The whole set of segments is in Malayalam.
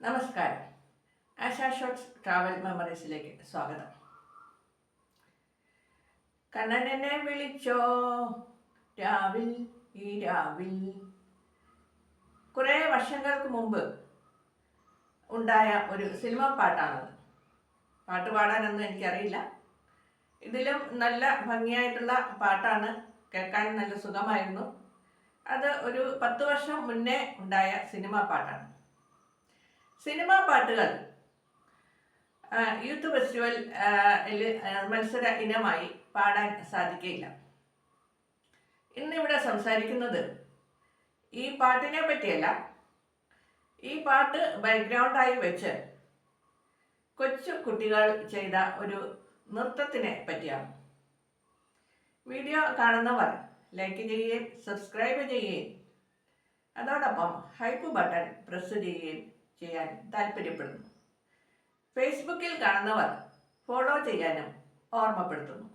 നമസ്കാരം. ആശാ ഷോട്ട്സ് ട്രാവൽ മെമ്മറീസിലേക്ക് സ്വാഗതം. കണ്ണനെന്നെ വിളിച്ചോ? രാവിൽ ഈ രാവിൽ. കുറേ വർഷങ്ങൾക്ക് മുമ്പ് ഉണ്ടായ ഒരു സിനിമ പാട്ടാണത്. പാട്ട് പാടാനൊന്നും എനിക്കറിയില്ല. ഇതിലും നല്ല ഭംഗിയായിട്ടുള്ള പാട്ടാണ്. കേൾക്കാൻ നല്ല സുഖമായിരുന്നു. അത് ഒരു പത്ത് വർഷം മുന്നേ ഉണ്ടായ സിനിമ പാട്ടാണ്. സിനിമാ പാട്ടുകൾ. യൂത്ത് ഫെസ്റ്റിവൽ മത്സര ഇനമായി പാടാൻ സാധിക്കില്ല ഇന്നിവിടെ സംസാരിക്കുന്നത് ഈ പാട്ടിനെ പറ്റിയല്ല. ഈ പാട്ട് ബാക്ക്ഗ്രൗണ്ടായി വെച്ച് കൊച്ചു കുട്ടികൾ ചെയ്ത ഒരു നൃത്തത്തിനെ പറ്റിയാണ്. വീഡിയോ കാണുന്നവർ ലൈക്ക് ചെയ്യുകയും സബ്സ്ക്രൈബ് ചെയ്യുകയും അതോടൊപ്പം ഹൈപ്പ് ബട്ടൺ പ്രസ് ചെയ്യുകയും ചെയ്യാൻ താല്പര്യപ്പെടുന്നു. ഫേസ്ബുക്കിൽ കാണുന്നവർ ഫോളോ ചെയ്യാനും ഓർമ്മപ്പെടുത്തുന്നു.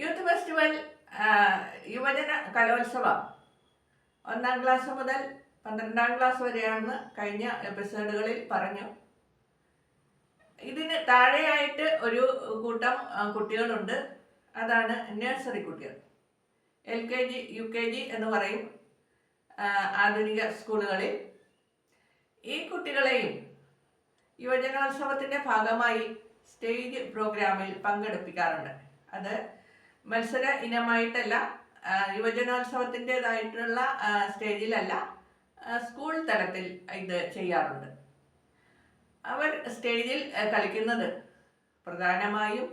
യൂത്ത് ഫെസ്റ്റിവൽ യുവജന കലോത്സവം ഒന്നാം ക്ലാസ് മുതൽ പന്ത്രണ്ടാം ക്ലാസ് വരെയാണെന്ന് കഴിഞ്ഞ എപ്പിസോഡുകളിൽ പറഞ്ഞു. ഇതിന് താഴെയായിട്ട് ഒരു കൂട്ടം കുട്ടികളുണ്ട്. അതാണ് നഴ്സറി കുട്ടികൾ. L K G U K G എന്ന് പറയും ആധുനിക സ്കൂളുകളിൽ. ഈ കുട്ടികളെയും യുവജനോത്സവത്തിന്റെ ഭാഗമായി സ്റ്റേജ് പ്രോഗ്രാമിൽ പങ്കെടുപ്പിക്കാറുണ്ട്. അത് മത്സര ഇനമായിട്ടല്ല യുവജനോത്സവത്തിന്റെതായിട്ടുള്ള സ്റ്റേജിലല്ല സ്കൂൾ തലത്തിൽ ഇത് ചെയ്യാറുണ്ട്. അവർ സ്റ്റേജിൽ കളിക്കുന്നത് പ്രധാനമായും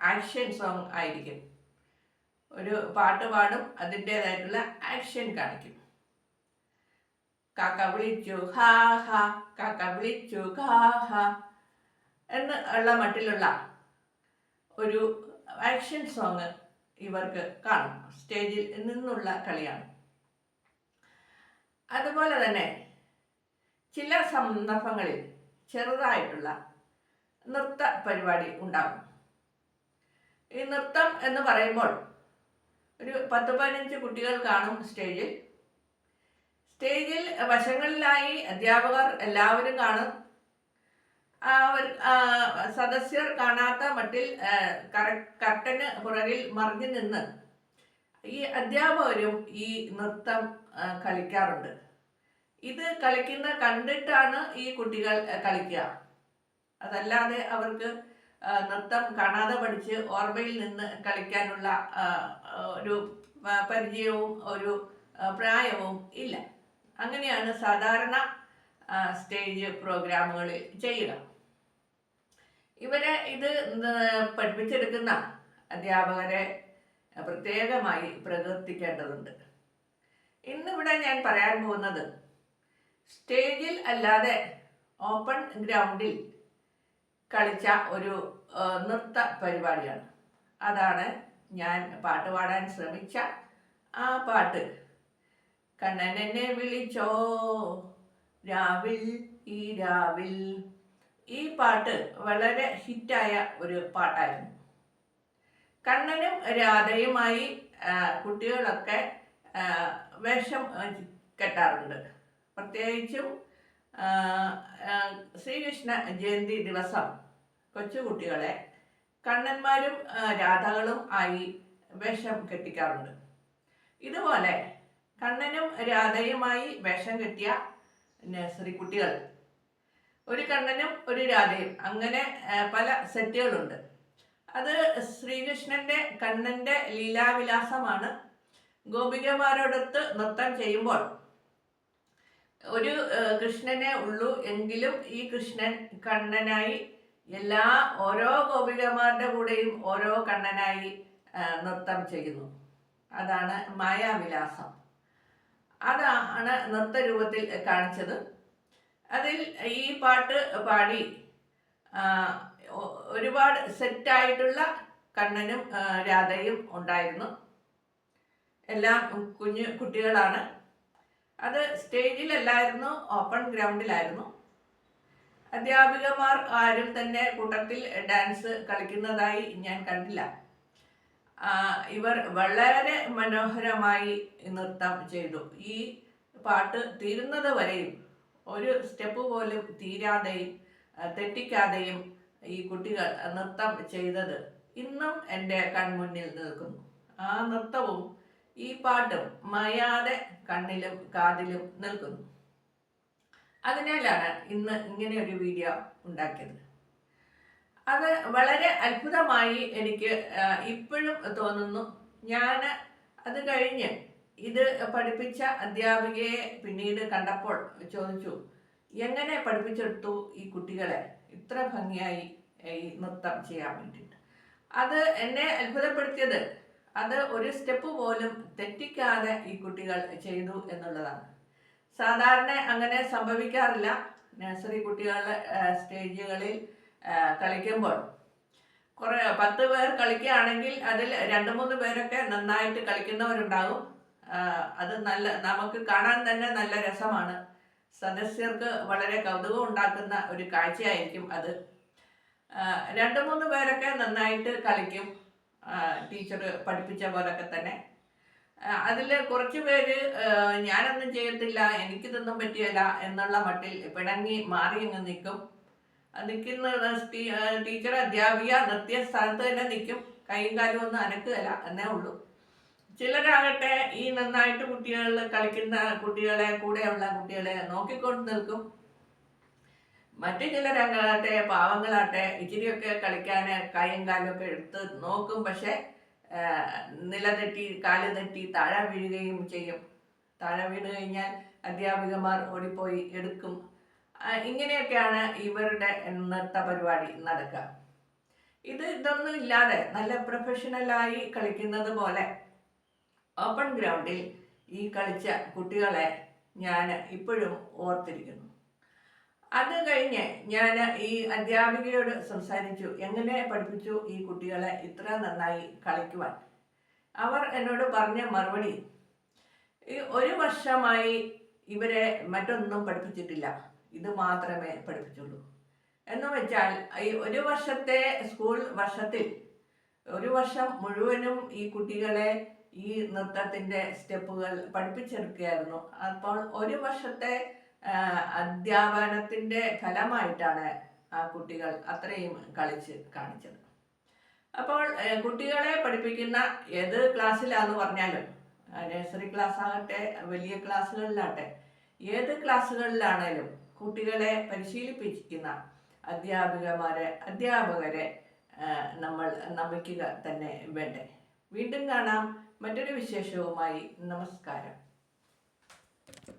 ആക്ഷൻ സോങ് ആയിരിക്കും. ഒരു പാട്ട് പാടും അതിന്റെതായിട്ടുള്ള ആക്ഷൻ കാണിക്കും. കാക്ക വിളിച്ചു ഹാ ഹാ. കാക്ക വിളിച്ചു ഹാ ഹാ. എന്ന് ഉള്ള മട്ടിലുള്ള ഒരു ആക്ഷൻ സോങ് ഇവർക്ക് കാണും. സ്റ്റേജിൽ നിന്നുള്ള കളിയാണ്. അതുപോലെ തന്നെ ചില സന്ദർഭങ്ങളിൽ ചെറുതായിട്ടുള്ള നൃത്ത പരിപാടി ഉണ്ടാകും. ഈ നൃത്തം എന്ന് പറയുമ്പോൾ ഒരു പത്ത് പതിനഞ്ച് കുട്ടികൾ കാണും സ്റ്റേജിൽ സ്റ്റേജിൽ വശങ്ങളിലായി അധ്യാപകർ എല്ലാവരും കാണും. അവർ സദസ്യർ കാണാത്ത മട്ടിൽ കർട്ടന് പുറകിൽ മറിഞ്ഞു നിന്ന് ഈ അധ്യാപകരും ഈ നൃത്തം കളിക്കാറുണ്ട്. ഇത് കളിക്കുന്ന കണ്ടിട്ടാണ് ഈ കുട്ടികൾ കളിക്കുക അതല്ലാതെ അവർക്ക് നൃത്തം കാണാതെ പഠിച്ച് ഓർമ്മയിൽ നിന്ന് കളിക്കാനുള്ള ഒരു പരിചയവും ഒരു പ്രായവും ഇല്ല. അങ്ങനെയാണ് സാധാരണ സ്റ്റേജ് പ്രോഗ്രാമുകൾ ചെയ്യുക. ഇവരെ ഇത് പഠിപ്പിച്ചെടുക്കുന്ന അധ്യാപകരെ പ്രത്യേകമായി പ്രകീർത്തിക്കേണ്ടതുണ്ട്. ഇന്നിവിടെ ഞാൻ പറയാൻ പോകുന്നത് സ്റ്റേജിൽ അല്ലാതെ ഓപ്പൺ ഗ്രൗണ്ടിൽ കളിച്ച ഒരു നൃത്ത പരിപാടിയാണ്. അതാണ് ഞാൻ പാട്ട് പാടാൻ ശ്രമിച്ച ആ പാട്ട്. കണ്ണനെന്നെ വിളിച്ചോ? രാവിൽ ഈ രാവിൽ. ഈ പാട്ട് വളരെ ഹിറ്റായ ഒരു പാട്ടായിരുന്നു. കണ്ണനും രാധയുമായി കുട്ടികളൊക്കെ വേഷം കെട്ടാറുണ്ട്. പ്രത്യേകിച്ചും ശ്രീകൃഷ്ണ ജയന്തി ദിവസം കൊച്ചുകുട്ടികളെ കണ്ണന്മാരും രാധകളും ആയി വേഷം കെട്ടിക്കാറുണ്ട്. ഇതുപോലെ കണ്ണനും രാധയുമായി വേഷം കെട്ടിയ നഴ്സറി കുട്ടികൾ. ഒരു കണ്ണനും ഒരു രാധയും. അങ്ങനെ പല സെറ്റുകളുണ്ട്. അത് ശ്രീകൃഷ്ണന്റെ കണ്ണന്റെ ലീലാവിലാസമാണ്. ഗോപികമാരോടൊത്ത് നൃത്തം ചെയ്യുമ്പോൾ ഒരു കൃഷ്ണനെ ഉള്ളൂ എങ്കിലും ഈ കൃഷ്ണൻ കണ്ണനായി എല്ലാ ഓരോ ഗോപികമാരുടെ കൂടെയും ഓരോ കണ്ണനായി നൃത്തം ചെയ്യുന്നു. അതാണ് മായാവിലാസം. അതാണ് നൃത്തരൂപത്തിൽ കാണിച്ചത്. അതിൽ ഈ പാട്ട് പാടി ഒരുപാട് സെറ്റായിട്ടുള്ള കണ്ണനും രാധയും ഉണ്ടായിരുന്നു. എല്ലാം കുഞ്ഞു കുട്ടികളാണ്. അത് സ്റ്റേജിലല്ലായിരുന്നു ഓപ്പൺ ഗ്രൗണ്ടിലായിരുന്നു. അധ്യാപികമാർ ആരും തന്നെ കൂട്ടത്തിൽ ഡാൻസ് കളിക്കുന്നതായി ഞാൻ കണ്ടില്ല. ഇവർ വളരെ മനോഹരമായി നൃത്തം ചെയ്തു. ഈ പാട്ട് തീരുന്നത് വരെയും ഒരു സ്റ്റെപ്പ് പോലും തീരാതെയും തെറ്റിക്കാതെയും ഈ കുട്ടികൾ നൃത്തം ചെയ്തത് ഇന്നും എന്റെ കൺമുന്നിൽ നിൽക്കുന്നു. ആ നൃത്തവും ഈ പാട്ടും മയാതെ കണ്ണിലും കാതിലും നിൽക്കുന്നു. അതിനാലാണ് ഇന്ന് ഇങ്ങനെ ഒരു വീഡിയോ ഉണ്ടാക്കിയത്. അത് വളരെ അത്ഭുതമായി എനിക്ക് ഇപ്പോഴും തോന്നുന്നു. ഞാൻ അത് കഴിഞ്ഞ് ഇത് പഠിപ്പിച്ച അധ്യാപികയെ പിന്നീട് കണ്ടപ്പോൾ ചോദിച്ചു എങ്ങനെ പഠിപ്പിച്ചെടുത്തു ഈ കുട്ടികളെ? ഇത്ര ഭംഗിയായി ഈ നൃത്തം ചെയ്യാൻ വേണ്ടിയിട്ട്. അത് എന്നെ അത്ഭുതപ്പെടുത്തിയത് അത് ഒരു സ്റ്റെപ്പ് പോലും തെറ്റിക്കാതെ ഈ കുട്ടികൾ ചെയ്തു എന്നുള്ളതാണ്. സാധാരണ അങ്ങനെ സംഭവിക്കാറില്ല. നഴ്സറി കുട്ടികളുടെ സ്റ്റേജുകളിൽ കളിക്കുമ്പോൾ. കുറേ പത്ത് പേർ കളിക്കുകയാണെങ്കിൽ അതിൽ രണ്ട് മൂന്ന് പേരൊക്കെ നന്നായിട്ട് കളിക്കുന്നവരുണ്ടാകും അത് നല്ല നമുക്ക് കാണാൻ തന്നെ നല്ല രസമാണ്. സദസ്യർക്ക് വളരെ കൗതുകം ഉണ്ടാക്കുന്ന ഒരു കാഴ്ചയായിരിക്കും അത്. രണ്ട് മൂന്ന് പേരൊക്കെ നന്നായിട്ട് കളിക്കും. ടീച്ചർ പഠിപ്പിച്ച പോലൊക്കെ തന്നെ. അതിൽ കുറച്ച് പേര് ഞാനൊന്നും ചെയ്യത്തില്ല എനിക്കിതൊന്നും പറ്റിയല്ല എന്നുള്ള മട്ടിൽ പിണങ്ങി മാറി നിൽക്കും. നിൽക്കുന്ന ടീച്ചർ അധ്യാപിക നിർത്തിയ സ്ഥലത്ത് തന്നെ നിൽക്കും. കൈയും കാലും ഒന്നും അനക്കുകയില്ല എന്നേ ഉള്ളൂ. ചിലരാകട്ടെ ഈ നന്നായിട്ട് കുട്ടികളിൽ കളിക്കുന്ന കുട്ടികളെ കൂടെയുള്ള കുട്ടികളെ നോക്കിക്കൊണ്ട് നിൽക്കും. മറ്റു ചിലരാകട്ടെ പാവങ്ങളാട്ടെ ഇച്ചിരിയൊക്കെ കളിക്കാൻ കൈയും കാലും ഒക്കെ എടുത്ത് നോക്കും. പക്ഷെ നിലതെറ്റി നില തെറ്റി കാൽ തെറ്റി താഴെ വീഴുകയും ചെയ്യും. താഴെ വീണ് കഴിഞ്ഞാൽ അധ്യാപികമാർ ഓടിപ്പോയി എടുക്കും. ഇങ്ങനെയൊക്കെയാണ് ഇവരുടെ നൃത്ത പരിപാടി നടക്കുക. ഇത് ഇതൊന്നും ഇല്ലാതെ നല്ല പ്രൊഫഷണലായി കളിക്കുന്നത് പോലെ ഓപ്പൺ ഗ്രൗണ്ടിൽ ഈ കളിച്ച കുട്ടികളെ ഞാൻ ഇപ്പോഴും ഓർത്തിരിക്കുന്നു. അത് കഴിഞ്ഞ് ഞാൻ ഈ അധ്യാപികയോട് സംസാരിച്ചു എങ്ങനെ പഠിപ്പിച്ചു ഈ കുട്ടികളെ ഇത്ര നന്നായി കളിക്കുവാൻ? അവർ എന്നോട് പറഞ്ഞ മറുപടി ഈ ഒരു വർഷമായി ഇവരെ മറ്റൊന്നും പഠിപ്പിച്ചിട്ടില്ല. ഇത് മാത്രമേ പഠിപ്പിച്ചുള്ളൂ. എന്ന് വെച്ചാൽ ഈ ഒരു വർഷത്തെ സ്കൂൾ വർഷത്തിൽ ഒരു വർഷം മുഴുവനും ഈ കുട്ടികളെ ഈ നൃത്തത്തിന്റെ സ്റ്റെപ്പുകൾ പഠിപ്പിച്ചെടുക്കുകയായിരുന്നു. അപ്പോൾ ഒരു വർഷത്തെ അധ്യാപനത്തിന്റെ ഫലമായിട്ടാണ് ആ കുട്ടികൾ അത്രയും കളിച്ച് കാണിച്ചത്. അപ്പോൾ കുട്ടികളെ പഠിപ്പിക്കുന്ന ഏത് ക്ലാസ്സിലാന്ന് പറഞ്ഞാലും നഴ്സറി ക്ലാസ് ആകട്ടെ വലിയ ക്ലാസ്സുകളിലാകട്ടെ ഏത് ക്ലാസ്സുകളിലാണേലും കുട്ടികളെ പരിശീലിപ്പിക്കുന്ന അധ്യാപികമാരെ അധ്യാപകരെ നമ്മൾ നമിക്കുക തന്നെ വേണ്ടേ. വീണ്ടും കാണാം. മറ്റൊരു വിശേഷവുമായി നമസ്കാരം.